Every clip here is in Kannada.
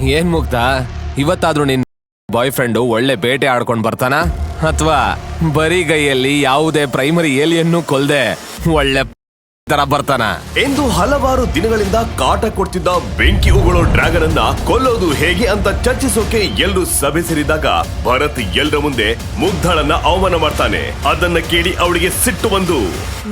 ಏನ್ ಮುಕ್ತ ಇವತ್ತಾದ್ರೂ ನಿನ್ ಬಾಯ್ ಫ್ರೆಂಡು ಒಳ್ಳೆ ಬೇಟೆ ಆಡ್ಕೊಂಡ್ ಬರ್ತಾನ? ಅಥವಾ ಬರೀ ಗೈಯಲ್ಲಿ ಯಾವುದೇ ಪ್ರೈಮರಿ ಏಲಿಯನ್ನು ಕೊಲ್ದೆ ಒಳ್ಳೆ ತರ ಬರ್ತಾನ. ಎಂದು ಹಲವಾರು ದಿನಗಳಿಂದ ಕಾಟ ಕೊಡ್ತಿದ್ದ ಬೆಂಕಿ ಉಗುಳೋ ಡ್ರ್ಯಾಗನ್ ಅನ್ನ ಕೊಲ್ಲೋದು ಹೇಗೆ ಅಂತ ಚರ್ಚಿಸೋಕೆ ಎಲ್ರು ಸಭೆ ಸೇರಿದಾಗ ಭರತ್ ಎಲ್ರ ಮುಂದೆ ಮುಗ್ಧಳನ್ನ ಅವಮಾನ ಮಾಡ್ತಾನೆ. ಅದನ್ನ ಕೇಳಿ ಅವಳಿಗೆ ಸಿಟ್ಟು ಬಂದು.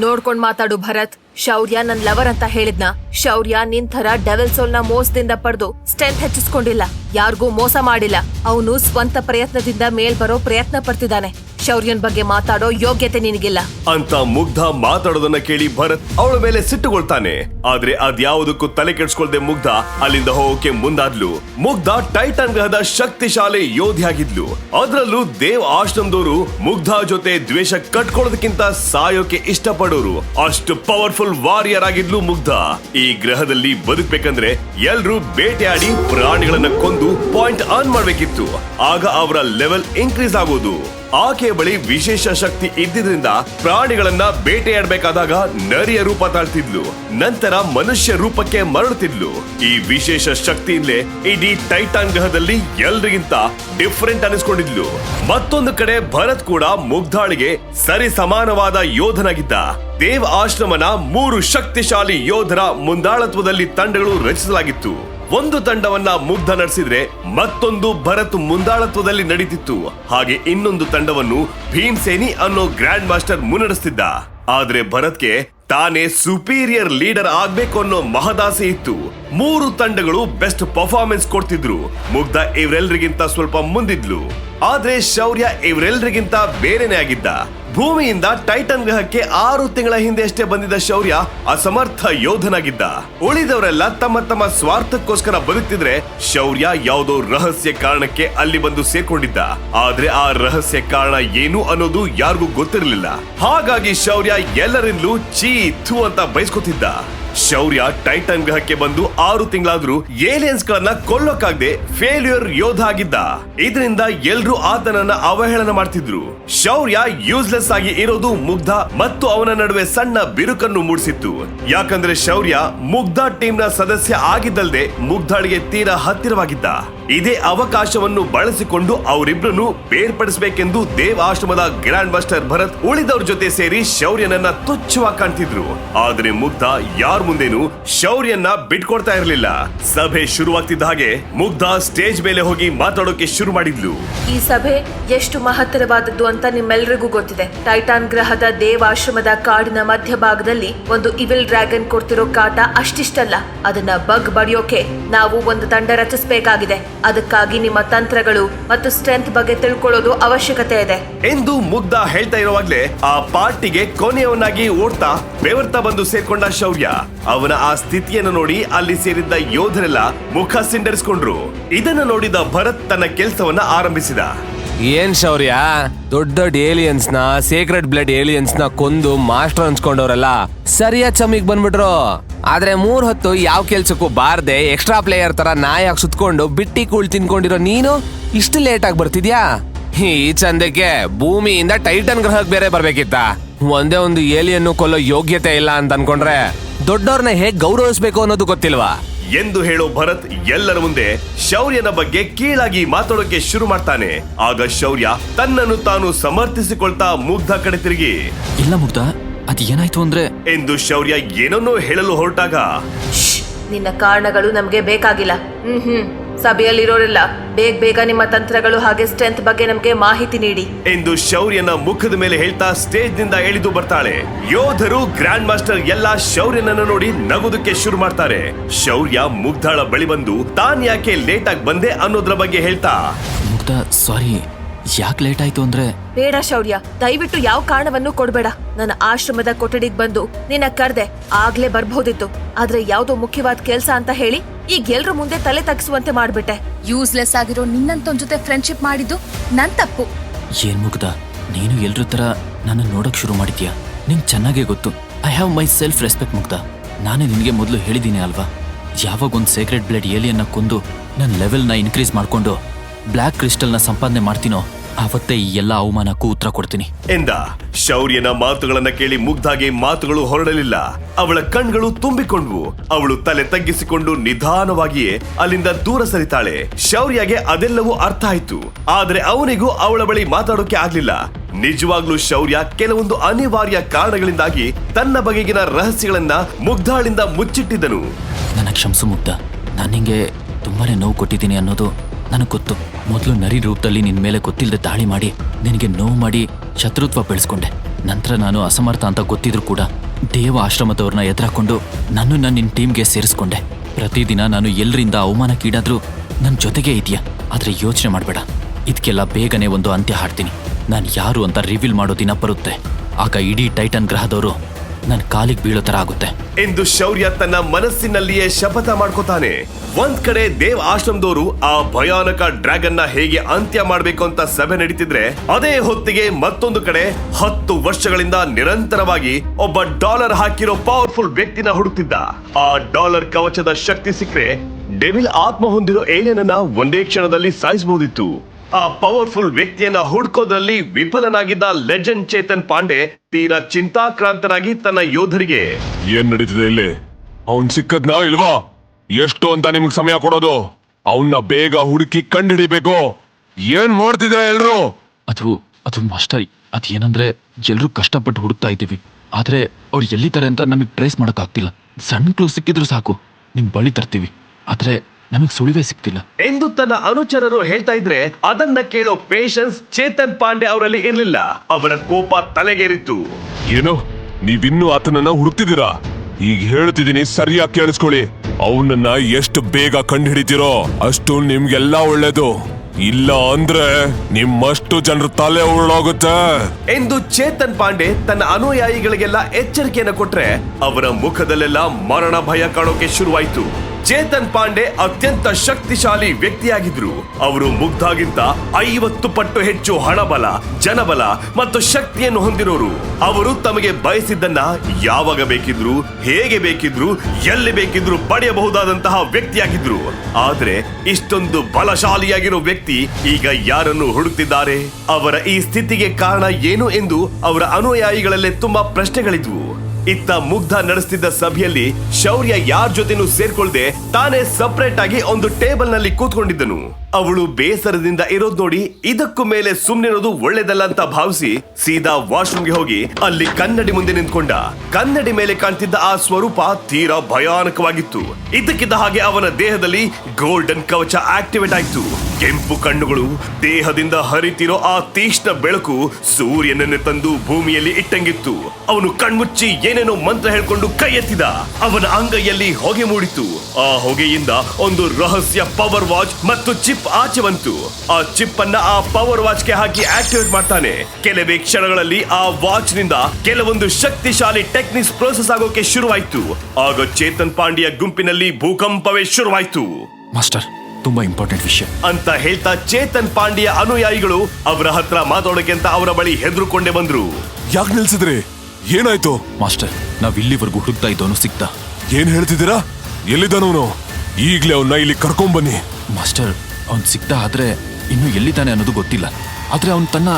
ನೋಡ್ಕೊಂಡ್ ಮಾತಾಡು ಭರತ್. ಶೌರ್ಯ ನನ್ ಲವರ್ ಅಂತ ಹೇಳಿದ್ನ. ಶೌರ್ಯ ನಿನ್ ಥರ ಡೆವಲ್ ಸೋಲ್ನ ಮೋಸದಿಂದ ಪಡೆದು ಸ್ಟ್ರೆಂತ್ ಹೆಚ್ಚಿಸ್ಕೊಂಡಿಲ್ಲ. ಯಾರಿಗೂ ಮೋಸ ಮಾಡಿಲ್ಲ. ಅವನು ಸ್ವಂತ ಪ್ರಯತ್ನದಿಂದ ಮೇಲ್ ಬರೋ ಪ್ರಯತ್ನ ಪಡ್ತಿದ್ದಾನೆ. ಶೌರ್ಯನ್ ಬಗ್ಗೆ ಮಾತಾಡೋ ಯೋಗ್ಯತೆ ನಿನಗಿಲ್ಲ. ಅಂತ ಮುಗ್ಧ ಮಾತಾಡೋದನ್ನ ಕೇಳಿ ಭರತ್ ಅವಳ ಮೇಲೆ ಸಿಟ್ಟುಗೊಳ್ತಾನೆ. ಆದ್ರೆ ಅದ್ಯಾವುದಕ್ಕೂ ತಲೆ ಕೆಡ್ಸ್ಕೊಳ್ದೆ ಮುಗ್ಧ ಅಲ್ಲಿಂದ ಹೋಗೋಕೆ ಮುಂದಾದ್ಲು. ಮುಗ್ಧ ಟೈಟನ್ ಗ್ರಹದ ಶಕ್ತಿಶಾಲಿ ಯೋಧಿಯಾಗಿದ್ಲು. ಅದ್ರಲ್ಲೂ ದೇವ್ ಆಶ್ರಮದವರು ಮುಗ್ಧ ಜೊತೆ ದ್ವೇಷ ಕಟ್ಕೊಳ್ಳೋದಕ್ಕಿಂತ ಸಾಯೋಕೆ ಇಷ್ಟಪಡೋರು. ಅಷ್ಟು ಪವರ್ಫುಲ್ ವಾರಿಯರ್ ಆಗಿದ್ಲು ಮುಗ್ಧ. ಈ ಗ್ರಹದಲ್ಲಿ ಬದುಕ್ಬೇಕಂದ್ರೆ ಎಲ್ರೂ ಬೇಟೆಯಾಡಿ ಪ್ರಾಣಿಗಳನ್ನ ಕೊಂದು ಪಾಯಿಂಟ್ ಆನ್ ಮಾಡ್ಬೇಕಿತ್ತು. ಆಗ ಅವರ ಲೆವೆಲ್ ಇನ್ಕ್ರೀಸ್ ಆಗೋದು. ಆಕೆಯ ಬಳಿ ವಿಶೇಷ ಶಕ್ತಿ ಇದ್ದಿದ್ರಿಂದ ಪ್ರಾಣಿಗಳನ್ನ ಬೇಟೆಯಾಡಬೇಕಾದಾಗ ನರಿಯ ರೂಪ ತಾಳ್ತಿದ್ಲು. ನಂತರ ಮನುಷ್ಯ ರೂಪಕ್ಕೆ ಮರಳುತ್ತಿದ್ಲು. ಈ ವಿಶೇಷ ಶಕ್ತಿಯಿಂದಲೇ ಇಡೀ ಟೈಟಾನ್ ಗ್ರಹದಲ್ಲಿ ಎಲ್ರಿಗಿಂತ ಡಿಫರೆಂಟ್ ಅನಿಸ್ಕೊಂಡಿದ್ಲು. ಮತ್ತೊಂದು ಕಡೆ ಭರತ್ ಕೂಡ ಮುಗ್ಧಾಳಿಗೆ ಸರಿ ಸಮಾನವಾದ ಯೋಧನಾಗಿದ್ದ. ದೇವ್ ಆಶ್ರಮನ ಮೂರು ಶಕ್ತಿಶಾಲಿ ಯೋಧರ ಮುಂದಾಳತ್ವದಲ್ಲಿ ತಂಡಗಳು ರಚಿಸಲಾಗಿತ್ತು. ಒಂದು ತಂಡವನ್ನ ಮುಗ್ಧ ನಡೆಸಿದ್ರೆ ಮತ್ತೊಂದು ಭರತ್ ಮುಂದಾಳತ್ವದಲ್ಲಿ ನಡೀತಿತ್ತು. ಹಾಗೆ ಇನ್ನೊಂದು ತಂಡವನ್ನು ಭೀಮ್ಸೇನಿ ಅನ್ನೋ ಗ್ರ್ಯಾಂಡ್ ಮಾಸ್ಟರ್ ಮುನ್ನಡೆಸ್ತಿದ್ದ. ಆದ್ರೆ ಭರತ್ಗೆ ತಾನೇ ಸುಪೀರಿಯರ್ ಲೀಡರ್ ಆಗ್ಬೇಕು ಅನ್ನೋ ಮಹದಾಸೆ ಇತ್ತು. ಮೂರು ತಂಡಗಳು ಬೆಸ್ಟ್ ಪರ್ಫಾರ್ಮೆನ್ಸ್ ಕೊಡ್ತಿದ್ರು. ಮುಗ್ಧ ಇವರೆಲ್ಲರಿಗಿಂತ ಸ್ವಲ್ಪ ಮುಂದಿದ್ಲು. ಆದ್ರೆ ಶೌರ್ಯ ಇವರೆಲ್ಲರಿಗಿಂತ ಬೇರೆನೆ ಆಗಿದ್ದ. ಭೂಮಿಯಿಂದ ಟೈಟನ್ ಗ್ರಹಕ್ಕೆ ಆರು ತಿಂಗಳ ಹಿಂದೆಯಷ್ಟೇ ಬಂದಿದ್ದ ಶೌರ್ಯ ಅಸಮರ್ಥ ಯೋಧನಾಗಿದ್ದ. ಉಳಿದವರೆಲ್ಲ ತಮ್ಮ ತಮ್ಮ ಸ್ವಾರ್ಥಕ್ಕೋಸ್ಕರ ಬದುಕ್ತಿದ್ರೆ ಶೌರ್ಯ ಯಾವುದೋ ರಹಸ್ಯ ಕಾರಣಕ್ಕೆ ಅಲ್ಲಿ ಬಂದು ಸೇರ್ಕೊಂಡಿದ್ದ. ಆದ್ರೆ ಆ ರಹಸ್ಯ ಕಾರಣ ಏನು ಅನ್ನೋದು ಯಾರಿಗೂ ಗೊತ್ತಿರಲಿಲ್ಲ. ಹಾಗಾಗಿ ಶೌರ್ಯ ಎಲ್ಲರಿಂದಲೂ ಚೀ ಥೂ ಅಂತ ಬಯಸ್ಕೊತಿದ್ದ. ಶೌರ್ಯ ಟೈಟನ್ ಗ್ರಹಕ್ಕೆ ಬಂದು ಆರು ತಿಂಗಳಾದ್ರೂ ಏಲಿಯನ್ಸ್ ಗಳನ್ನ ಕೊಲ್ಲೋಕಾಗದೆ ಫೇಲ್ಯೂರ್ ಯೋಧ ಆಗಿದ್ದ ಇದರಿಂದ ಎಲ್ರೂ ಆತನನ್ನ ಅವಹೇಳನ ಮಾಡ್ತಿದ್ರು. ಶೌರ್ಯ ಯೂಸ್ಲೆಸ್ ಆಗಿ ಇರೋದು ಮುಗ್ಧ ಮತ್ತು ಅವನ ನಡುವೆ ಸಣ್ಣ ಬಿರುಕನ್ನು ಮೂಡಿಸಿತ್ತು. ಯಾಕಂದ್ರೆ ಶೌರ್ಯ ಮುಗ್ಧ ಟೀಮ್ನ ಸದಸ್ಯ ಆಗಿದ್ದಲ್ದೆ ಮುಗ್ಧಳಿಗೆ ತೀರಾ ಹತ್ತಿರವಾಗಿದ್ದ. ಇದೇ ಅವಕಾಶವನ್ನು ಬಳಸಿಕೊಂಡು ಅವರಿಬ್ಬರನ್ನು ಬೇರ್ಪಡಿಸಬೇಕೆಂದು ದೇವ್ ಆಶ್ರಮದ ಗ್ರ್ಯಾಂಡ್ ಮಾಸ್ಟರ್ ಭರತ್ ಉಳಿದವ್ರ ಜೊತೆ ಸೇರಿ ಶೌರ್ಯನನ್ನ ತುಚ್ಛವಾಗಿ ಕಾಣ್ತಿದ್ರು. ಆದ್ರೆ ಮುಗ್ಧ ಯಾರ ಮುಂದೇನು ಶೌರ್ಯನ ಬಿಟ್ಕೊಡ್ತಾ ಇರಲಿಲ್ಲ. ಸಭೆ ಶುರುವಾಗ್ತಿದ್ದ ಹಾಗೆ ಮುಗ್ಧ ಸ್ಟೇಜ್ ಮೇಲೆ ಹೋಗಿ ಮಾತಾಡೋಕೆ ಶುರು ಮಾಡಿದ್ಲು. ಈ ಸಭೆ ಎಷ್ಟು ಮಹತ್ತರವಾದದ್ದು ಅಂತ ನಿಮ್ಮೆಲ್ರಿಗೂ ಗೊತ್ತಿದೆ. ಟೈಟಾನ್ ಗ್ರಹದ ದೇವಾಶ್ರಮದ ಕಾಡಿನ ಮಧ್ಯಭಾಗದಲ್ಲಿ ಒಂದು ಇವಿಲ್ ಡ್ರ್ಯಾಗನ್ ಕೊಡ್ತಿರೋ ಕಾಟ ಅಷ್ಟಿಷ್ಟಲ್ಲ. ಅದನ್ನ ಬಗ್ ಬಡಿಯೋಕೆ ನಾವು ಒಂದು ತಂಡ ರಚಿಸಬೇಕಾಗಿದೆ. ಅದಕ್ಕಾಗಿ ನಿಮ್ಮ ತಂತ್ರಗಳು ಮತ್ತು ಸ್ಟ್ರೆಂತ್ ಬಗ್ಗೆ ತಿಳ್ಕೊಳ್ಳೋದು ಅವಶ್ಯಕತೆ ಇದೆ. ಎಂದು ಮುಗ್ಧ ಹೇಳ್ತಾ ಇರುವಾಗ್ಲೇ ಆ ಪಾರ್ಟಿಗೆ ಕೊನೆಯವನಾಗಿ ಓಡ್ತಾ ಬೆವರ್ತಾ ಬಂದು ಸೇರ್ಕೊಂಡ ಶೌರ್ಯ. ಅವನ ಆ ಸ್ಥಿತಿಯನ್ನು ನೋಡಿ ಅಲ್ಲಿ ಸೇರಿದ್ದ ಯೋಧರೆಲ್ಲ ಮುಖ ಸಿಂಡರಿಸ್ಕೊಂಡ್ರು. ಇದನ್ನು ನೋಡಿದ ಭರತ್ ತನ್ನ ಕೆಲಸವನ್ನ ಆರಂಭಿಸಿದ. ಏನ್ ಶೌರ್ಯ? ದೊಡ್ಡ ದೊಡ್ಡ ಏಲಿಯನ್ಸ್ನ ಸೀಕ್ರೆಟ್ ಬ್ಲಡ್ ಏಲಿಯನ್ಸ್ನ ಕೊಂದು ಮಾಸ್ಟರ್ ಅನ್ಸ್ಕೊಂಡವ್ರಲ್ಲ ಸರಿಯಾದ ಚಮಿಗ್ ಬಂದ್ಬಿಟ್ರು. ಆದ್ರೆ ಮೂರ್ ಹೊತ್ತು ಯಾವ ಕೆಲ್ಸಕ್ಕೂ ಬಾರದೆ ಎಕ್ಸ್ಟ್ರಾ ಪ್ಲೇಯರ್ ತರ ನಾಯಾಗಿ ಸುತ್ಕೊಂಡು ಬಿಟ್ಟಿ ಕೂಳ್ ತಿನ್ಕೊಂಡಿರೋ ನೀನು ಇಷ್ಟು ಲೇಟ್ ಆಗಿ ಬರ್ತಿದ್ಯಾ? ಈ ಚಂದಕ್ಕೆ ಭೂಮಿಯಿಂದ ಟೈಟನ್ ಗ್ರಹಕ್ಕೆ ಬೇರೆ ಬರ್ಬೇಕಿತ್ತ? ಒಂದೇ ಒಂದು ಏಲಿಯನ್ನು ಕೊಲ್ಲೋ ಯೋಗ್ಯತೆ ಇಲ್ಲ ಅಂತ ಅನ್ಕೊಂಡ್ರೆ ದೊಡ್ಡವ್ರನ್ನ ಹೇಗ್ ಗೌರವಿಸ್ಬೇಕು ಅನ್ನೋದು ಗೊತ್ತಿಲ್ವಾ? ಎಂದು ಹೇಳೋ ಭರತ್ ಎಲ್ಲರ ಮುಂದೆ ಶೌರ್ಯನ ಬಗ್ಗೆ ಕೀಳಾಗಿ ಮಾತಾಡೋಕೆ ಶುರು ಮಾಡ್ತಾನೆ. ಆಗ ಶೌರ್ಯ ತನ್ನನ್ನು ತಾನು ಸಮರ್ಥಿಸಿಕೊಳ್ತಾ ಮುಗ್ಧ ಕಡೆ ತಿರುಗಿ. ಇಲ್ಲ ಮುಗ್ಧ ಅದ್ ಏನಾಯ್ತು ಅಂದ್ರೆ? ಎಂದು ಶೌರ್ಯ ಏನನ್ನೋ ಹೇಳಲು ಹೊರಟಾಗ ನಿನ್ನ ಕಾರಣಗಳು ನಮ್ಗೆ ಬೇಕಾಗಿಲ್ಲ. ಹ್ಮ್ ಹ್ಮ್. ಸಭೆಯಲ್ಲಿರೋರೆಲ್ಲ ಬೇಗ ಬೇಗ ನಿಮ್ಮ ತಂತ್ರಗಳು ಹಾಗೆ ಸ್ಟ್ರೆಂತ್ ಬಗ್ಗೆ ನಮ್ಗೆ ಮಾಹಿತಿ ನೀಡಿ. ಎಂದು ಶೌರ್ಯನ ಮುಖದ ಮೇಲೆ ಹೇಳ್ತಾ ಸ್ಟೇಜ್ನಿಂದ ಎಳಿದು ಬರ್ತಾಳೆ. ಯೋಧರು ಗ್ರ್ಯಾಂಡ್ ಮಾಸ್ಟರ್ ಎಲ್ಲ ಶೌರ್ಯನನ್ನ ನೋಡಿ ನಗುದಕ್ಕೆ ಶುರು ಮಾಡ್ತಾರೆ. ಶೌರ್ಯ ಮುಗ್ಧಾಳ ಬಳಿ ಬಂದು ತಾನ್ ಯಾಕೆ ಲೇಟ್ ಆಗಿ ಬಂದೆ ಅನ್ನೋದ್ರ ಬಗ್ಗೆ ಹೇಳ್ತಾ ಮುಗ್ಧ ಸಾರಿ ಯಾಕೆ ಲೇಟ್ ಆಯ್ತು ಅಂದ್ರೆ? ಬೇಡ ಶೌರ್ಯ ದಯವಿಟ್ಟು ಯಾವ ಕಾರಣವನ್ನು ಕೊಡ್ಬೇಡ. ನನ್ನ ಆಶ್ರಮದ ಕೊಠಡಿಗ್ ಬಂದು ನಿನ್ನ ಕರ್ದೆ ಆಗ್ಲೇ ಬರ್ಬಹುದಿತ್ತು ಆದ್ರೆ ಯಾವ್ದೋ ಮುಖ್ಯವಾದ ಕೆಲ್ಸ ಅಂತ ಹೇಳಿ ಈಗ ಎಲ್ರ ಮುಂದೆ ತಲೆ ತಗ್ಸುವಂತೆ ಮಾಡ್ಬಿಟ್ಟೆ. ಯೂಸ್ಲೆಸ್ ಆಗಿರೋ ನಿನ್ನಂತೊಂದ್ ಜೊತೆ ಫ್ರೆಂಡ್ಶಿಪ್ ಮಾಡಿದ್ದು ನನ್ ತಪ್ಪು. ಏನ್ ಮುಗ್ದ? ನೀನು ಎಲ್ರ ತರ ನನ್ನ ನೋಡಕ್ ಶುರು ಮಾಡಿದ್ಯಾ? ನಿಂಗ್ ಚೆನ್ನಾಗೇ ಗೊತ್ತು. I have my self respect ಮುಗ್ದ. ನಾನೇ ನಿನಗೆ ಮೊದಲು ಹೇಳಿದ್ದೀನಿ ಅಲ್ವಾ? ಯಾವಾಗ ಒಂದು ಸೀಕ್ರೆಟ್ ಬ್ಲಡ್ ಏಲಿಯನ್ನ ಕೊಂದು ನನ್ನ ಲೆವೆಲ್ನ ಇನ್ಕ್ರೀಸ್ ಮಾಡ್ಕೊಂಡು ಬ್ಲ್ಯಾಕ್ ಕ್ರಿಸ್ಟಲ್ನ ಸಂಪಾದನೆ ಮಾಡ್ತೀನೋ ಅವತ್ತೇ ಈ ಎಲ್ಲ ಅವಮಾನಕ್ಕೂ ಉತ್ತರ ಕೊಡ್ತೀನಿ. ಎಂದ ಶೌರ್ಯನ ಮಾತುಗಳನ್ನ ಕೇಳಿ ಮುಗ್ಧಾಗೆ ಮಾತುಗಳು ಹೊರಡಲಿಲ್ಲ. ಅವಳ ಕಣ್ಗಳು ತುಂಬಿಕೊಂಡ್ವು. ಅವಳು ತಲೆ ತಗ್ಗಿಸಿಕೊಂಡು ನಿಧಾನವಾಗಿಯೇ ಅಲ್ಲಿಂದ ದೂರ ಸರಿತಾಳೆ. ಶೌರ್ಯಗೆ ಅದೆಲ್ಲವೂ ಅರ್ಥ ಆಯ್ತು. ಆದ್ರೆ ಅವನಿಗೂ ಅವಳ ಬಳಿ ಮಾತಾಡೋಕೆ ಆಗ್ಲಿಲ್ಲ. ನಿಜವಾಗ್ಲೂ ಶೌರ್ಯ ಕೆಲವೊಂದು ಅನಿವಾರ್ಯ ಕಾರಣಗಳಿಂದಾಗಿ ತನ್ನ ಬಗೆಗಿನ ರಹಸ್ಯಗಳನ್ನ ಮುಗ್ಧಾಳಿಂದ ಮುಚ್ಚಿಟ್ಟಿದ್ದನು. ನನ್ನ ಕ್ಷಮಿಸು ಮುಗ್ಧ. ನಾನು ನಿಂಗೆ ತುಂಬಾನೇ ನೋವು ಕೊಟ್ಟಿದ್ದೀನಿ ಅನ್ನೋದು ನನಗೆ ಗೊತ್ತು. ಮೊದಲು ನರಿ ರೂಪದಲ್ಲಿ ನಿನ್ನ ಮೇಲೆ ಗೊತ್ತಿಲ್ಲದೆ ದಾಳಿ ಮಾಡಿ, ನಿನಗೆ ನೋವು ಮಾಡಿ ಶತ್ರುತ್ವ ಬೆಳೆಸ್ಕೊಂಡೆ. ನಂತರ ನಾನು ಅಸಮರ್ಥ ಅಂತ ಗೊತ್ತಿದ್ರು ಕೂಡ ದೇವ ಆಶ್ರಮದವ್ರನ್ನ ಎದುರಾಕೊಂಡು ನನ್ನ ನಿನ್ನ ಟೀಮ್ಗೆ ಸೇರಿಸ್ಕೊಂಡೆ. ಪ್ರತಿದಿನ ನಾನು ಎಲ್ಲರಿಂದ ಅವಮಾನಕ್ಕೀಡಾದ್ರೂ ನನ್ನ ಜೊತೆಗೆ ಇದೆಯಾ? ಆದರೆ ಯೋಚನೆ ಮಾಡಬೇಡ. ಇದಕ್ಕೆಲ್ಲ ಬೇಗನೆ ಒಂದು ಅಂತ್ಯ ಹಾಡ್ತೀನಿ. ನಾನು ಯಾರು ಅಂತ ರಿವೀಲ್ ಮಾಡೋ ದಿನ ಬರುತ್ತೆ. ಆಗ ಇಡೀ ಟೈಟನ್ ಗ್ರಹದವರು ನನ್ನ ಕಾಲಿಗೆ ಬೀಳೋ ತರ ಆಗುತ್ತೆ. ಎಂದು ಶೌರ್ಯ ತನ್ನ ಮನಸ್ಸಿನಲ್ಲಿಯೇ ಶಪಥ ಮಾಡ್ಕೋತಾನೆ. ಒಂದ್ ಕಡೆ ದೇವ್ ಆಶ್ರಮದವರು ಆ ಭಯಾನಕ ಡ್ರ್ಯಾಗನ್ನ ಹೇಗೆ ಅಂತ್ಯ ಮಾಡಬೇಕು ಅಂತ ಸಭೆ ನಡೀತಿದ್ರೆ, ಅದೇ ಹೊತ್ತಿಗೆ ಮತ್ತೊಂದು ಕಡೆ ಹತ್ತು ವರ್ಷಗಳಿಂದ ನಿರಂತರವಾಗಿ ಒಬ್ಬ ಡಾಲರ್ ಹಾಕಿರೋ ಪವರ್ಫುಲ್ ವ್ಯಕ್ತಿನ ಹುಡುಕ್ತಿದ್ದ. ಆ ಡಾಲರ್ ಕವಚದ ಶಕ್ತಿ ಸಿಕ್ಕರೆ ಡೆವಿಲ್ ಆತ್ಮ ಹೊಂದಿರೋ ಏಲಿಯನ್ ಒಂದೇ ಕ್ಷಣದಲ್ಲಿ ಸಾಯಿಸಬಹುದಿತ್ತು ಆ ಪವರ್ಫುಲ್ ವ್ಯಕ್ತಿಯನ್ನ ಹುಡ್ಕೋದ್ರಲ್ಲಿ ವಿಫಲನಾಗಿದ್ದ ಲೆಜೆಂಡ್ ಚೇತನ್ ಪಾಂಡೆ ತೀರಾ ಚಿಂತಾಕ್ರಾಂತನಾಗಿ ತನ್ನ ಯೋಧರಿಗೆ. ಏನ್ ನಡೀತಿದೆ ಇಲ್ಲಿ? ಅವನ್ ಸಿಕ್ಕದ್ನಾ ಇಲ್ವಾ? ಎಷ್ಟು ಅಂತ ನಿಮ್ಗೆ ಸಮಯ ಕೊಡೋದು? ಅವನ್ನ ಬೇಗ ಹುಡುಕಿ ಕಂಡುಹಿಡಿಬೇಕು. ಏನ್ ಮಾಡ್ತಿದ್ರ ಎಲ್ರು? ಅದು ಅದು ಮಾಸ್ಟರ್. ಅದೇನಂದ್ರೆ ಎಲ್ರು ಕಷ್ಟಪಟ್ಟು ಹುಡುಕ್ತಾ ಇದ್ದೀವಿ. ಆದ್ರೆ ಅವ್ರು ಎಲ್ಲಿದ್ದಾರೆ ಅಂತ ನಮಗೆ ಟ್ರೇಸ್ ಮಾಡೋಕ್ಕಾಗ್ತಿಲ್ಲ. ಸಣ್ಣ ಕ್ಲೂ ಸಿಕ್ಕಿದ್ರು ಸಾಕು. ನಿಮ್ ಬಳಿ ತರ್ತೀವಿ. ಆದ್ರೆ ನಮಗೆ ಸುಳಿವೇ ಸಿಗ್ತಿಲ್ಲ. ಎಂದು ತನ್ನ ಅನುಚರರು ಹೇಳ್ತಾ ಇದ್ರೆ ಅದನ್ನ ಕೇಳೋ ಪೇಷನ್ಸ್ ಚೇತನ್ ಪಾಂಡೆ ಅವರಲ್ಲಿ ಇರಲಿಲ್ಲ. ಅವರ ಕೋಪ ತಲೆಗೇರಿತ್ತು. ಏನೋ ನೀವಿನ್ನೂ ಆತನನ್ನ ಹುಡುಕ್ತಿದ್ದೀರಾ? ಈಗ ಹೇಳ್ತಿದೀನಿ ಸರಿಯಾಗಿ ಕೇಳಿಸ್ಕೊಳ್ಳಿ. ಅವನನ್ನ ಎಷ್ಟು ಬೇಗ ಕಂಡು ಹಿಡಿತೀರೋ ಅಷ್ಟು ನಿಮ್ಗೆಲ್ಲ ಒಳ್ಳೇದು. ಇಲ್ಲ ಅಂದ್ರೆ ನಿಮ್ಮಷ್ಟು ಜನರ ತಲೆ ಉರುಳಾಗುತ್ತೆ. ಎಂದು ಚೇತನ್ ಪಾಂಡೆ ತನ್ನ ಅನುಯಾಯಿಗಳಿಗೆಲ್ಲ ಎಚ್ಚರಿಕೆಯನ್ನು ಕೊಟ್ರೆ ಅವರ ಮುಖದಲ್ಲೆಲ್ಲ ಮರಣ ಭಯ ಕಾಣೋಕೆ ಶುರುವಾಯ್ತು. ಚೇತನ್ ಪಾಂಡೆ ಅತ್ಯಂತ ಶಕ್ತಿಶಾಲಿ ವ್ಯಕ್ತಿಯಾಗಿದ್ರು. ಅವರು ಮುಗ್ಧಾಗಿಂತ ಐವತ್ತು ಪಟ್ಟು ಹೆಚ್ಚು ಹಣಬಲ, ಜನಬಲ ಮತ್ತು ಶಕ್ತಿಯನ್ನು ಹೊಂದಿರೋರು. ಅವರು ತಮಗೆ ಬಯಸಿದ್ದನ್ನ ಯಾವಾಗ ಬೇಕಿದ್ರು, ಹೇಗೆ ಬೇಕಿದ್ರು, ಎಲ್ಲಿ ಬೇಕಿದ್ರು ಪಡೆಯಬಹುದಾದಂತಹ ವ್ಯಕ್ತಿಯಾಗಿದ್ರು. ಆದ್ರೆ ಇಷ್ಟೊಂದು ಬಲಶಾಲಿಯಾಗಿರೋ ವ್ಯಕ್ತಿ ಈಗ ಯಾರನ್ನು ಹುಡುಕ್ತಿದ್ದಾರೆ? ಅವರ ಈ ಸ್ಥಿತಿಗೆ ಕಾರಣ ಏನು ಎಂದು ಅವರ ಅನುಯಾಯಿಗಳಲ್ಲೇ ತುಂಬಾ ಪ್ರಶ್ನೆಗಳಿದ್ವು. ಇತ್ತ ಮುಗ್ಧ ನಡೆಸ್ತಿದ್ದ ಸಭೆಯಲ್ಲಿ ಶೌರ್ಯ ಯಾರ ಜೊತೆನೂ ಸೇರ್ಕೊಳ್ದೆ ತಾನೇ ಸಪರೇಟ್ ಆಗಿ ಒಂದು ಟೇಬಲ್ನಲ್ಲಿ ಕೂತ್ಕೊಂಡಿದ್ದನು. ಅವಳು ಬೇಸರದಿಂದ ಇರೋದ್ ನೋಡಿ ಇದಕ್ಕೂ ಮೇಲೆ ಸುಮ್ನಿರೋದು ಒಳ್ಳೇದಲ್ಲ ಅಂತ ಭಾವಿಸಿ ಸೀದಾ ವಾಶ್ರೂಮ್ಗೆ ಹೋಗಿ ಅಲ್ಲಿ ಕನ್ನಡಿ ಮುಂದೆ ನಿಂತ್ಕೊಂಡ. ಕನ್ನಡಿ ಮೇಲೆ ಕಾಣ್ತಿದ್ದ ಆ ಸ್ವರೂಪ ತೀರಾ ಭಯಾನಕವಾಗಿತ್ತು. ಇದಕ್ಕಿದ್ದ ಹಾಗೆ ಅವನ ದೇಹದಲ್ಲಿ ಗೋಲ್ಡನ್ ಕವಚ ಆಕ್ಟಿವೇಟ್ ಆಯ್ತು. ಕೆಂಪು ಕಣ್ಣುಗಳು ದೇಹದಿಂದ ಹರಿತಿರೋ ಆ ತೀಕ್ಷ್ಣ ಬೆಳಕು ಸೂರ್ಯನನ್ನೇ ತಂದು ಭೂಮಿಯಲ್ಲಿ ಇಟ್ಟಂಗಿತ್ತು. ಅವನು ಕಣ್ಮುಚ್ಚಿ ಏನೇನೋ ಮಂತ್ರ ಹೇಳ್ಕೊಂಡು ಕೈ ಎತ್ತಿದ. ಅವನ ಅಂಗೈಯಲ್ಲಿ ಹೊಗೆ ಮೂಡಿತು. ಆ ಹೊಗೆಯಿಂದ ಒಂದು ರಹಸ್ಯ ಪವರ್ ವಾಚ್ ಮತ್ತು ಚಿಪ್ ಆಚೆ ಬಂತು. ಆ ಚಿಪ್ ಅನ್ನ ಆ ಪವರ್ ವಾಚ್ಗೆ ಹಾಕಿ ಆಕ್ಟಿವೇಟ್ ಮಾಡ್ತಾನೆ. ಕೆಲವೇ ಕ್ಷಣಗಳಲ್ಲಿ ಆ ವಾಚ್ನಿಂದ ಕೆಲವೊಂದು ಶಕ್ತಿಶಾಲಿ ಟೆಕ್ನಿಕ್ಸ್ ಪ್ರೋಸೆಸ್ ಆಗೋಕೆ ಶುರುವಾಯ್ತು. ಆಗ ಚೇತನ್ ಪಾಂಡ್ಯ ಗುಂಪಿನಲ್ಲಿ ಭೂಕಂಪವೇ ಶುರುವಾಯ್ತು. ಮಾಸ್ಟರ್ ತುಂಬಾ ಇಂಪಾರ್ಟೆಂಟ್ ವಿಷಯ. ಅಂತ ಹೇಳ್ತಾ ಚೇತನ್ ಪಾಂಡ್ಯ ಅನುಯಾಯಿಗಳು ಅವರ ಹತ್ರ ಮಾತಾಡೋಕೆ ಅಂತ ಅವರ ಬಳಿ ಹೆದರುಕೊಂಡೇ ಬಂದ್ರು. ಯಾಕೆ ನಿಲ್ಸಿದ್ರಿ? ಏನಾಯ್ತು? ಮಾಸ್ಟರ್ ನಾವ್ ಇಲ್ಲಿವರೆಗೂ ಹುಡುಕ್ತಾ ಇದ್ದವನು ಸಿಕ್ತಾ. ಏನ್ ಹೇಳ್ತಿದ್ದೀರಾ? ಎಲ್ಲಿದ್ದಾನವನು ಈಗ್ಲೇ ಅವನ್ನ ಇಲ್ಲಿ ಕರ್ಕೊಂಬನ್ನಿ ಮಾಸ್ಟರ್ ಅವ್ನ್ ಸಿಕ್ತಾ ಆದ್ರೆ ಇನ್ನು ಎಲ್ಲಿದ್ದಾನೆ ಅನ್ನೋದು ಗೊತ್ತಿಲ್ಲ. ಆದ್ರೆ ಅವನ್ ತನ್ನ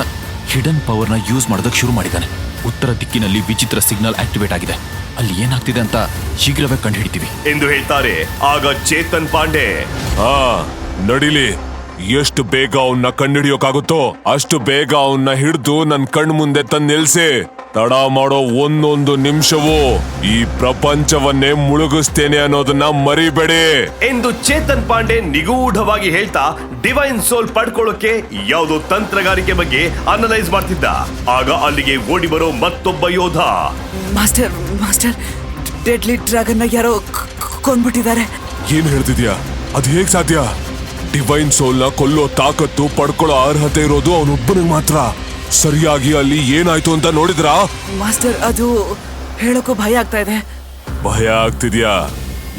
ಹಿಡನ್ ಪವರ್ನ ಯೂಸ್ ಮಾಡೋದಕ್ಕೆ ಶುರು ಮಾಡಿದ್ದಾನೆ. ಉತ್ತರ ದಿಕ್ಕಿನಲ್ಲಿ ವಿಚಿತ್ರ ಸಿಗ್ನಲ್ ಆಕ್ಟಿವೇಟ್ ಆಗಿದೆ. ಅಲ್ಲಿ ಏನಾಗ್ತಿದೆ ಅಂತ ಶೀಘ್ರವೇ ಕಂಡುಹಿಡಿತೀವಿ. ಎಂದು ಹೇಳ್ತಾರೆ. ಆಗ ಚೇತನ್ ಪಾಂಡೆ. ಆ ನಡಿಲಿ. ಎಷ್ಟು ಬೇಗ ಅವನ್ನ ಕಂಡಿಡಿಯೋಕಾಗುತ್ತೋ ಅಷ್ಟು ಬೇಗ ಅವನ್ನ ಹಿಡಿದು ನನ್ ಕಣ್ ಮುಂದೆ ತಂದು ನಿಲ್ಸಿ. ತಡ ಮಾಡೋ ಒಂದೊಂದು ನಿಮಿಷವೂ ಈ ಪ್ರಪಂಚವನ್ನೇ ಮುಳುಗಿಸ್ತೇನೆ ಅನ್ನೋದನ್ನ ಮರಿಬೇಡಿ. ಎಂದು ಚೇತನ್ ಪಾಂಡೆ ನಿಗೂಢವಾಗಿ ಹೇಳ್ತಾ ಡಿವೈನ್ ಸೋಲ್ ಪಡ್ಕೊಳ್ಳೋಕೆ ಯಾವುದೋ ತಂತ್ರಗಾರಿಕೆ ಬಗ್ಗೆ ಅನಲೈಸ್ ಮಾಡ್ತಿದ್ದ. ಆಗ ಅಲ್ಲಿಗೆ ಓಡಿ ಬರೋ ಮತ್ತೊಬ್ಬ ಯೋಧ. ಮಾಸ್ಟರ್ ಮಾಸ್ಟರ್ ಡೆಡ್ಲಿ ಡ್ರಾಗನ್ ಯಾರೋ ಕೊಂದ್ಬಿಟ್ಟಿದ್ದಾರೆ ಏನ್ ಹೇಳ್ತಿದ್ಯಾ? ಅದು ಹೇಗ್ ಸಾಧ್ಯ? ಡಿವೈನ್ ಸೋಲ್ನ ಕೊಲ್ಲೋ ತಾಕತ್ತು ಪಡ್ಕೊಳ್ಳೋ ಅರ್ಹತೆ ಇರೋದು ಅವನೊಬ್ಬನಿಗೆ ಮಾತ್ರ. ಸರಿಯಾಗಿ ಅಲ್ಲಿ ಏನಾಯ್ತು ಅಂತ ನೋಡಿದ್ರಾ? ಮಾಸ್ಟರ್ ಅದು ಹೇಳೋಕ್ಕೂ ಭಯ ಆಗ್ತಾ ಇದೆ. ಭಯ ಆಗ್ತಿದ್ಯಾ?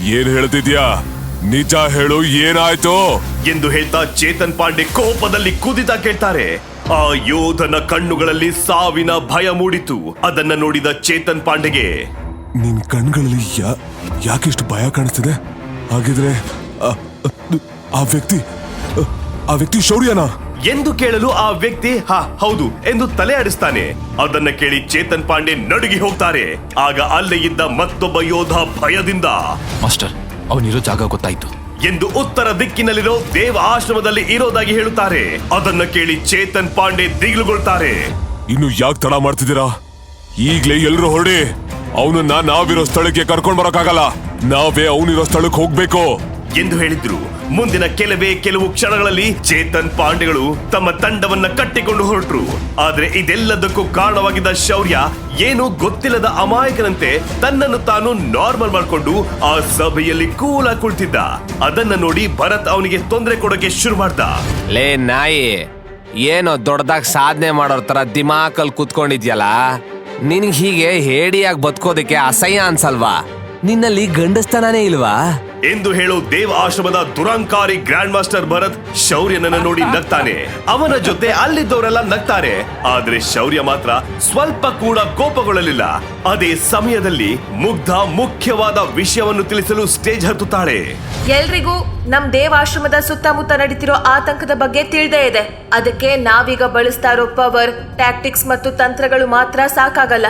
ಏನ್ ಹೇಳ್ತಿದ್ಯಾ? ನಿಜ ಹೇಳು ಏನಾಯ್ತು? ಎಂದು ಹೇಳ್ತಾ ಚೇತನ್ ಪಾಂಡೆ ಕೋಪದಲ್ಲಿ ಕುದಿತ ಕೇಳ್ತಾರೆ. ಆ ಯೋಧನ ಕಣ್ಣುಗಳಲ್ಲಿ ಸಾವಿನ ಭಯ ಮೂಡಿತು. ಅದನ್ನ ನೋಡಿದ ಚೇತನ್ ಪಾಂಡೆಗೆ ನಿನ್ ಕಣ್ಗಳಲ್ಲಿ ಯಾ ಯಾಕೆಷ್ಟು ಭಯ ಕಾಣಿಸ್ತಿದೆ? ಹಾಗಿದ್ರೆ ಆ- ಆ ವ್ಯಕ್ತಿ ಆ ವ್ಯಕ್ತಿ ಶೌರ್ಯನಾ? ಎಂದು ಕೇಳಲು ಆ ವ್ಯಕ್ತಿ ಹಾ ಹೌದು ಎಂದು ತಲೆ ಆಡಿಸ್ತಾನೆ. ಅದನ್ನ ಕೇಳಿ ಚೇತನ್ ಪಾಂಡೆ ನಡುಗಿ ಹೋಗ್ತಾರೆ. ಆಗ ಅಲ್ಲೇ ಇದ್ದ ಮತ್ತೊಬ್ಬ ಯೋಧ ಭಯದಿಂದ ಮಾಸ್ಟರ್ ಅವನಿರೋ ಜಾಗ ಗೊತ್ತಾಯ್ತು. ಎಂದು ಉತ್ತರ ದಿಕ್ಕಿನಲ್ಲಿರೋ ದೇವ ಆಶ್ರಮದಲ್ಲಿ ಇರೋದಾಗಿ ಹೇಳುತ್ತಾರೆ. ಅದನ್ನ ಕೇಳಿ ಚೇತನ್ ಪಾಂಡೆ ದಿಗಿಲುಗೊಳ್ತಾರೆ. ಇನ್ನು ಯಾಕೆ ತಡ ಮಾಡ್ತಿದ್ದೀರಾ? ಈಗ್ಲೇ ಎಲ್ರು ಹೊರಡಿ. ಅವನನ್ನ ನಾವಿರೋ ಸ್ಥಳಕ್ಕೆ ಕರ್ಕೊಂಡ್ ಬರೋಕ್ಕಾಗಲ್ಲ. ನಾವೇ ಅವನಿರೋ ಸ್ಥಳಕ್ಕೆ ಹೋಗ್ಬೇಕು. ಎಂದು ಹೇಳಿದ್ರು. ಮುಂದಿನ ಕೆಲವೇ ಕೆಲವು ಕ್ಷಣಗಳಲ್ಲಿ ಚೇತನ್ ಪಾಂಡೆಗಳು ತಮ್ಮ ತಂಡವನ್ನ ಕಟ್ಟಿಕೊಂಡು ಹೊರಟರು. ಆದ್ರೆ ಇದೆಲ್ಲದಕ್ಕೂ ಕಾರಣವಾಗಿದ್ದ ಶೌರ್ಯ ಏನು ಗೊತ್ತಿಲ್ಲದ ಅಮಾಯಕನಂತೆ ತನ್ನನ್ನು ತಾನು ನಾರ್ಮಲ್ ಮಾಡಿಕೊಂಡು ಆ ಸಭೆಯಲ್ಲಿ ಕೂಲ ಕುಳಿತಿದ್ದ. ಅದನ್ನ ನೋಡಿ ಭರತ್ ಅವನಿಗೆ ತೊಂದರೆ ಕೊಡೋಕೆ ಶುರು ಮಾಡ್ದ. ಲೇ ನಾಯಿ, ಏನೋ ದೊಡ್ಡದಾಗಿ ಸಾಧನೆ ಮಾಡೋರ್ ತರ ದಿಮಾಕಲ್ ಕುತ್ಕೊಂಡಿದ್ಯಲ್ಲ? ನಿನ್ಗೆ ಹೀಗೆ ಹೇಡಿಯಾಗಿ ಬದುಕೋದಕ್ಕೆ ಅಸಹ್ಯ ಅನ್ಸಲ್ವಾ? ನಿನ್ನಲ್ಲಿ ಗಂಡಸ್ತನಾನೇ ಇಲ್ವಾ? ಎಂದು ಹೇಳೋ ದೇವ ಆಶ್ರಮದ ದುರಂಕಾರಿ ಗ್ರ್ಯಾಂಡ್ ಮಾಸ್ಟರ್ ಭರತ್ ಶೌರ್ಯನನ್ನ ನೋಡಿ ನಗ್ತಾನೆ. ಅವನ ಜೊತೆ ಅಲ್ಲಿದ್ದವರೆಲ್ಲ ನಗ್ತಾರೆ. ಆದ್ರೆ ಶೌರ್ಯ ಮಾತ್ರ ಸ್ವಲ್ಪ ಕೂಡ ಕೋಪಗೊಳ್ಳಲಿಲ್ಲ. ಅದೇ ಸಮಯದಲ್ಲಿ ಮುಗ್ಧ ಮುಖ್ಯವಾದ ವಿಷಯವನ್ನು ತಿಳಿಸಲು ಸ್ಟೇಜ್ ಹತ್ತುತ್ತಾಳೆ. ಎಲ್ರಿಗೂ ನಮ್ ದೇವಾಶ್ರಮದ ಸುತ್ತಮುತ್ತ ನಡೀತಿರೋ ಆತಂಕದ ಬಗ್ಗೆ ತಿಳಿದೇ ಇದೆ. ಅದಕ್ಕೆ ನಾವೀಗ ಬಳಸ್ತಾ ಇರೋ ಪವರ್ ಟ್ಯಾಕ್ಟಿಕ್ಸ್ ಮತ್ತು ತಂತ್ರಗಳು ಮಾತ್ರ ಸಾಕಾಗಲ್ಲ.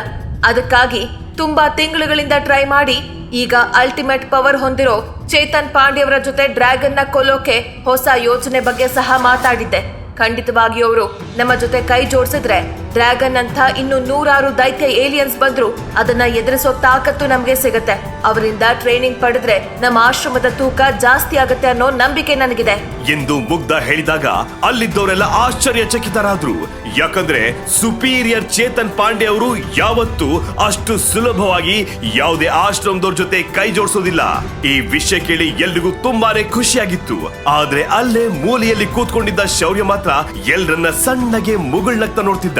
ಅದಕ್ಕಾಗಿ ತುಂಬಾ ತಿಂಗಳುಗಳಿಂದ ಟ್ರೈ ಮಾಡಿ, ಈಗ ಅಲ್ಟಿಮೇಟ್ ಪವರ್ ಹೊಂದಿರೋ ಚೇತನ್ ಪಾಂಡ್ಯವರ ಜೊತೆ ಡ್ರ್ಯಾಗನ್ನ ಕೊಲ್ಲೋಕೆ ಹೊಸ ಯೋಜನೆ ಬಗ್ಗೆ ಸಹ ಮಾತಾಡಿದ್ದೆ. ಖಂಡಿತವಾಗಿಯೂ ಅವರು ನಮ್ಮ ಜೊತೆ ಕೈ ಜೋಡಿಸಿದ್ರೆ ಡ್ರ್ಯಾಗನ್ ಅಂತ ಇನ್ನು ನೂರಾರು ದೈತ್ಯ ಏಲಿಯನ್ಸ್ ಬಂದ್ರು. ಅದನ್ನ ಎದುರಿಸೋ ತಾಕತ್ತು ನಮ್ಗೆ ಸಿಗತ್ತೆ. ಅವರಿಂದ ಟ್ರೈನಿಂಗ್ ಪಡೆದ್ರೆ ನಮ್ಮ ಆಶ್ರಮದ ತೂಕ ಜಾಸ್ತಿ ಆಗತ್ತೆ ಅನ್ನೋ ನಂಬಿಕೆ ನನಗಿದೆ. ಎಂದು ಮುಗ್ಧ ಹೇಳಿದಾಗ ಅಲ್ಲಿದ್ದವರೆಲ್ಲ ಆಶ್ಚರ್ಯಚಕಿತರಾದ್ರು. ಯಾಕಂದ್ರೆ ಸುಪೀರಿಯರ್ ಚೇತನ್ ಪಾಂಡೆ ಅವರು ಯಾವತ್ತೂ ಅಷ್ಟು ಸುಲಭವಾಗಿ ಯಾವುದೇ ಆಶ್ರಮದವ್ರ ಜೊತೆ ಕೈ ಜೋಡಿಸೋದಿಲ್ಲ. ಈ ವಿಷಯ ಕೇಳಿ ಎಲ್ರಿಗೂ ತುಂಬಾನೇ ಖುಷಿಯಾಗಿತ್ತು. ಆದ್ರೆ ಅಲ್ಲೇ ಮೂಲೆಯಲ್ಲಿ ಕೂತ್ಕೊಂಡಿದ್ದ ಶೌರ್ಯ ಮಾತ್ರ ಎಲ್ರನ್ನ ಸಣ್ಣಗೆ ಮುಗುಳ್ನಗ್ತಾ ನೋಡ್ತಿದ್ದ.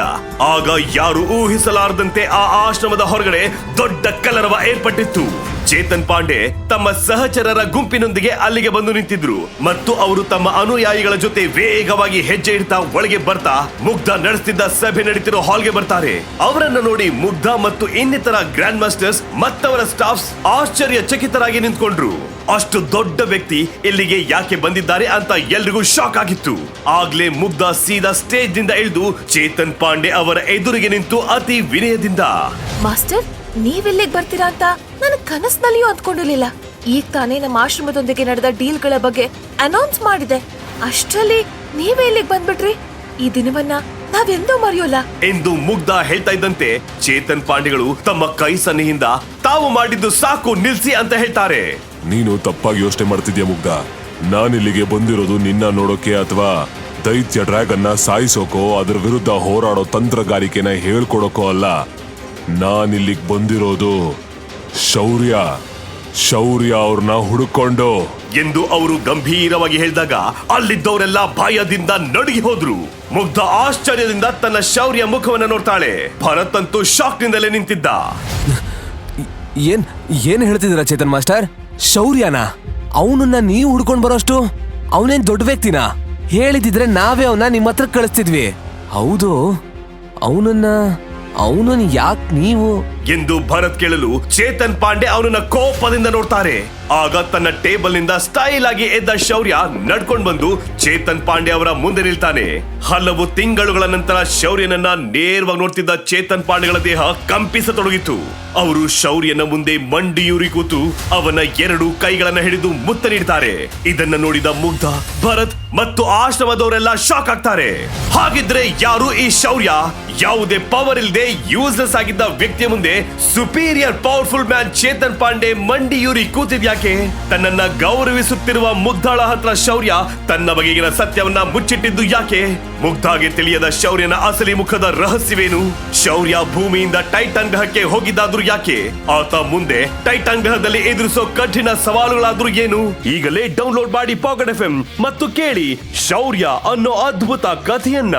ಆಗ ಯಾರು ಊಹಿಸಲಾರದಂತೆ ಆ ಆಶ್ರಮದ ಹೊರಗಡೆ ದೊಡ್ಡ ಕಲರವ ಏರ್ಪಟ್ಟಿತ್ತು. ಚೇತನ್ ಪಾಂಡೆ ತಮ್ಮ ಸಹಚರರ ಗುಂಪಿನೊಂದಿಗೆ ಅಲ್ಲಿಗೆ ಬಂದು ನಿಂತಿದ್ರು ಮತ್ತು ಅವರು ತಮ್ಮ ಅನುಯಾಯಿಗಳ ಜೊತೆ ವೇಗವಾಗಿ ಹೆಜ್ಜೆ ಇಡ್ತಾ ಒಳಗೆ ಬರ್ತಾ ಮುಗ್ಧ ನಡೆಸ್ತಿದ್ದ ಸಭೆ ನಡೀತಿರೋ ಹಾಲ್ಗೆ ಬರ್ತಾರೆ. ಅವರನ್ನ ನೋಡಿ ಮುಗ್ಧ ಮತ್ತು ಇನ್ನಿತರ ಗ್ರ್ಯಾಂಡ್ ಮಾಸ್ಟರ್ಸ್ ಮತ್ತವರ ಸ್ಟಾಫ್ಸ್ ಆಶ್ಚರ್ಯಚಕಿತರಾಗಿ ನಿಂತ್ಕೊಂಡ್ರು. ಅಷ್ಟು ದೊಡ್ಡ ವ್ಯಕ್ತಿ ಇಲ್ಲಿಗೆ ಯಾಕೆ ಬಂದಿದ್ದಾರೆ ಅಂತ ಎಲ್ರಿಗೂ ಶಾಕ್ ಆಗಿತ್ತು. ಆಗ್ಲೇ ಮುಗ್ಧ ಸೀದಾ ಸ್ಟೇಜ್ನಿಂದ ಇಳಿದು ಚೇತನ್ ಪಾಂಡೆ ಅವರ ಎದುರಿಗೆ ನಿಂತು ಅತಿ ವಿನಯದಿಂದ ಮಾಸ್ಟರ್ ನೀವೆಲ್ಲಿಗೆ ಬರ್ತೀರಾ ಅಂತ ನನ್ನ ಕನಸಿನಲ್ಲಿಯೂ ಅಂದ್ಕೊಂಡಿರ್ಲಿಲ್ಲ. ಈಗ ತಾನೇ ನಮ್ಮ ಆಶ್ರಮದೊಂದಿಗೆ ನಡೆದ ಡೀಲ್ಗಳ ಬಗ್ಗೆ ಅನೌನ್ಸ್ ಮಾಡಿದೆ. ಅಷ್ಟರಲ್ಲಿ ನೀವೇ ಇಲ್ಲಿಗೆ ಬಂದ್ಬಿಟ್ರಿ. ಈ ದಿನವನ್ನ ನಾವೆಂದೂ ಮರೆಯೋಲ್ಲ. ಎಂದು ಮುಗ್ಧ ಹೇಳ್ತಾ ಇದ್ದಂತೆ ಚೇತನ್ ಪಾಂಡೆಗಳು ತಮ್ಮ ಕೈ ಸನ್ನೆಯಿಂದ ತಾವು ಮಾಡಿದ್ದು ಸಾಕು ನಿಲ್ಸಿ ಅಂತ ಹೇಳ್ತಾರೆ. ನೀನು ತಪ್ಪಾಗಿ ಯೋಚನೆ ಮಾಡ್ತಿದ್ಯಾ ಮುಗ್ಧ? ನಾನಿಲ್ಲಿಗೆ ಬಂದಿರೋದು ನಿನ್ನ ನೋಡೋಕೆ ಅಥವಾ ದೈತ್ಯ ಡ್ರ್ಯಾಗನ್ನ ಸಾಯಿಸೋಕೋ ಅದ್ರ ವಿರುದ್ಧ ಹೋರಾಡೋ ತಂತ್ರಗಾರಿಕೆನ ಹೇಳ್ಕೊಡೋಕೋ ಅಲ್ಲ. ನಾನಿಲ್ಲಿಗೆ ಬಂದಿರೋದು ಶೌರ್ಯ. ಶೌರ್ಯ ಅವ್ರನ್ನ ಹುಡುಕೊಂಡು. ಎಂದು ಅವರು ಗಂಭೀರವಾಗಿ ಹೇಳಿದಾಗ ಅಲ್ಲಿದ್ದವರೆಲ್ಲ ಭಯದಿಂದ ನಡುಗಿ ಹೋದ್ರು. ಮುಗ್ಧ ಆಶ್ಚರ್ಯದಿಂದ ತನ್ನ ಶೌರ್ಯ ಮುಖವನ್ನ ನೋಡ್ತಾಳೆ. ಭರತ್ ಅಂತೂ ಶಾಕ್ ನಿಂದಲೇ ನಿಂತಿದ್ದ. ಏನ್ ಏನ್ ಹೇಳ್ತಿದ್ದೀರಾ ಚೇತನ್ ಮಾಸ್ಟರ್? ಶೌರ್ಯನ? ಅವನನ್ನ ನೀವು ಹುಡ್ಕೊಂಡ್ ಬರೋಷ್ಟು ಅವನೇನ್ ದೊಡ್ಡ ವ್ಯಕ್ತಿನ? ಹೇಳಿದಿದ್ರೆ ನಾವೇ ಅವನ್ನ ನಿಮ್ಮ ಹತ್ರ ಕಳಿಸ್ತಿದ್ವಿ. ಹೌದು, ಅವನನ್ನ ಅವನನ್ನ ಯಾಕೆ ನೀವು ಎಂದು ಭರತ್ ಕೇಳಲು ಚೇತನ್ ಪಾಂಡೆ ಅವನನ್ನ ಕೋಪದಿಂದ ನೋಡ್ತಾರೆ. ಆಗ ತನ್ನ ಟೇಬಲ್ನಿಂದ ಸ್ಟೈಲ್ ಆಗಿ ಎದ್ದ ಶೌರ್ಯ ನಡ್ಕೊಂಡ್ ಬಂದು ಚೇತನ್ ಪಾಂಡೆ ಅವರ ಮುಂದೆ ನಿಲ್ತಾನೆ. ಹಲವು ತಿಂಗಳುಗಳ ನಂತರ ಶೌರ್ಯನನ್ನ ನೇರವಾಗಿ ನೋಡ್ತಿದ್ದ ಚೇತನ್ ಪಾಂಡೆಗಳ ದೇಹ ಕಂಪಿಸತೊಡಗಿತು ಅವರು ಶೌರ್ಯನ ಮುಂದೆ ಮಂಡಿಯೂರಿ ಕೂತು ಅವನ ಎರಡು ಕೈಗಳನ್ನ ಹಿಡಿದು ಮುತ್ತ ನೀಡ್ತಾರೆ. ಇದನ್ನ ನೋಡಿದ ಮುಗ್ಧ, ಭರತ್ ಮತ್ತು ಆಶ್ರಮದವರೆಲ್ಲ ಶಾಕ್ ಆಗ್ತಾರೆ. ಹಾಗಿದ್ರೆ ಯಾರು ಈ ಶೌರ್ಯ? ಯಾವುದೇ ಪವರ್ ಇಲ್ಲದೆ ಯೂಸ್ಲೆಸ್ ಆಗಿದ್ದ ವ್ಯಕ್ತಿಯ ಮುಂದೆ superior powerful man Chetan Pande ಮಂಡಿಯೂರಿ ಕೂತಿದ್ಯಾಕೆ ತನ್ನನ್ನ ಗೌರವಿಸುತ್ತಿರುವ ಮುಗ್ಧಾಳ ಹತ್ರ ಶೌರ್ಯ ತನ್ನ ಬಗೆಗಿನ ಸತ್ಯವನ್ನ ಮುಚ್ಚಿಟ್ಟಿದ್ದು ಯಾಕೆ? ಮುಗ್ಧಾಗೆ ತಿಳಿಯದ ಶೌರ್ಯನ ಅಸಲಿ ಮುಖದ ರಹಸ್ಯವೇನು? ಶೌರ್ಯ ಭೂಮಿಯಿಂದ ಟೈಟನ್ ಗ್ರಹಕ್ಕೆ ಹೋಗಿದ್ದಾದ್ರೂ ಯಾಕೆ? ಆತ ಮುಂದೆ ಟೈಟನ್ ಗ್ರಹದಲ್ಲಿ ಎದುರಿಸೋ ಕಠಿಣ ಸವಾಲುಗಳಾದ್ರೂ ಏನು? ಈಗಲೇ ಡೌನ್ಲೋಡ್ ಮಾಡಿ ಪಾಕೆಟ್ ಎಫ್ ಮತ್ತು ಕೇಳಿ ಶೌರ್ಯ ಅನ್ನೋ ಅದ್ಭುತ ಕಥೆಯನ್ನ.